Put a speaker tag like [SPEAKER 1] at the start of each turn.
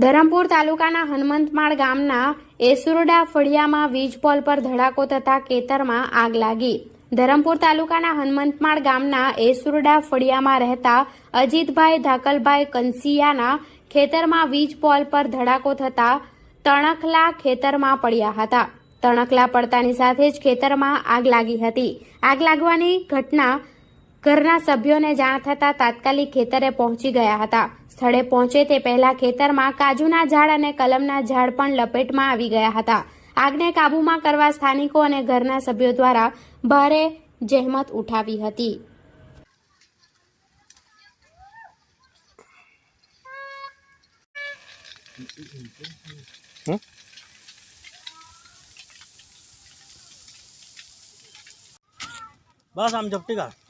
[SPEAKER 1] ધરમપુર તાલુકાના હનુમંતમાળ ગામના એસુરડા ફળિયામાં વીજ પોલ પર ધડાકો થતા ખેતરમાં આગ લાગી. ધરમપુર તાલુકાના હનુમંતમાળ ગામના એસુરડા ફળિયામાં રહેતા અજીતભાઈ ધાકલભાઈ કંસિયાના ખેતરમાં વીજ પોલ પર ધડાકો થતા તણખલા ખેતરમાં પડ્યા હતા. તણખલા પડતાની સાથે જ ખેતરમાં આગ લાગી હતી. આગ લાગવાની ઘટના ઘરના સભ્યોને જાણ થતાં તાત્કાલિક ખેતરે પહોંચી ગયા હતા. સ્થળે પહોંચે તે પહેલા ખેતરમાં કાજુના ઝાડ અને કલમના ઝાડ પણ લપેટમાં આવી ગયા હતા. આગને કાબૂમાં કરવા સ્થાનિકો અને ઘરના સભ્યો દ્વારા ભારે જહેમત ઉઠાવી હતી.
[SPEAKER 2] બસ આમ ઝપટી કાઢ.